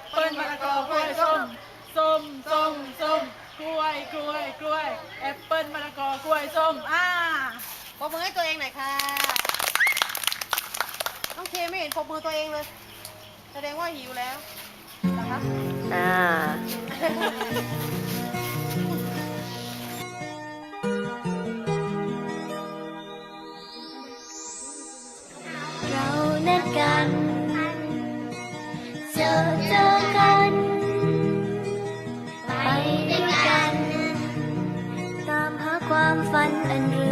ปเปิ้ลมะละกอกล้วยส้มส้มส้มส้มกล้วยกล้วยกล้วยแอปเปิ้ลมะละกอกล้วยส้มอ่าปรบมือให้ตัวเองหน่อยค่ะ น้องเคไม่เห็นปรบมือตัวเองเลย แสดงว่าหิวแล้วนะคะอ่าเรานัดกัน ความฝันอันรื่นรม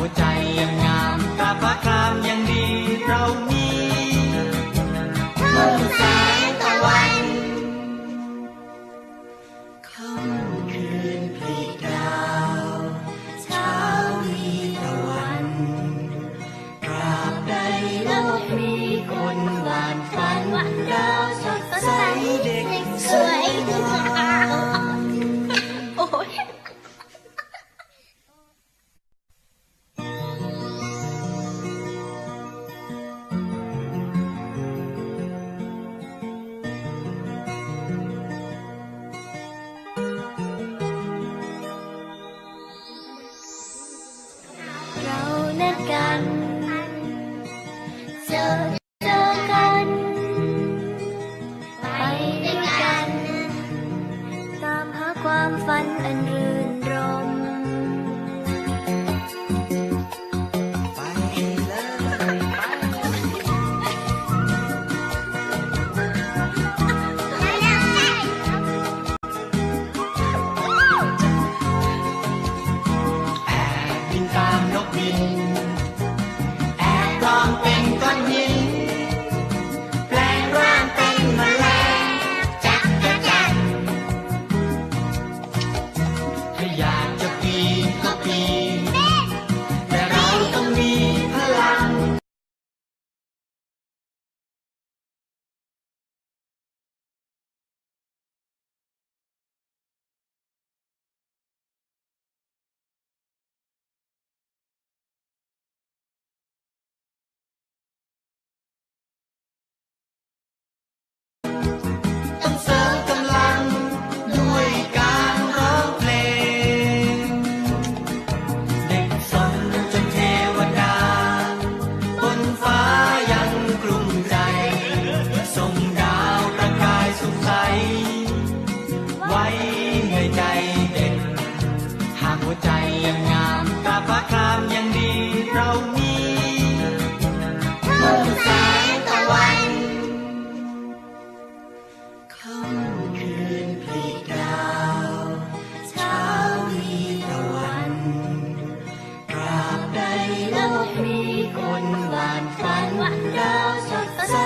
หากหัวใจยังงามตาพระครามยังดีเรามีมุ่งแสงตะวันค่ำคืนผลิดาว เช้ามีตะวันตราบใดโลกมีคนหวานฝันดาวสดใสเด็กสวยงา เร หัวใจยังงามตาพระครามยังดีเรามีมุ่งแสงตะวันค่ำคืนผลิดาวเช้ามีตะวันตราบใดโลกมีคนหวานฝันดาวสดใส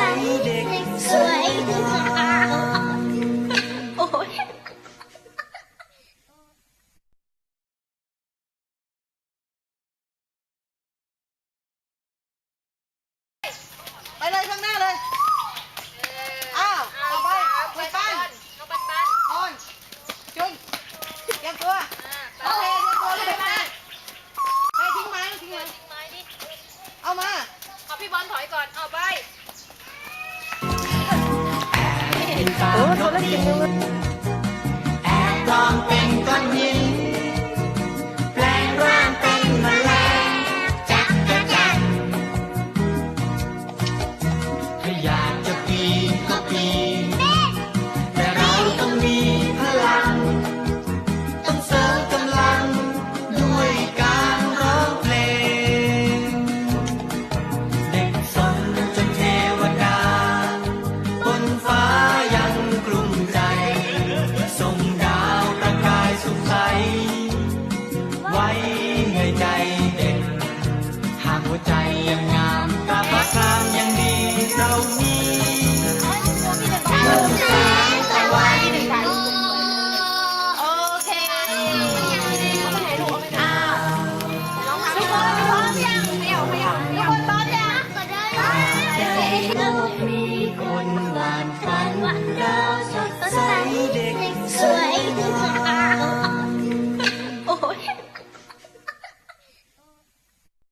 เด็กสวยงามโอ้าวต่อไปคุณปั้นน้องปั้นปันออนจุนเตรียมตัวโอเคเตรียมตัวเลยมาไปทิ้งไม้ทิ้งไม้เอามา เอาพี่บอลถอยก่อนเอาไปบินตามนกบินแโลกมีคนหวานฝันได้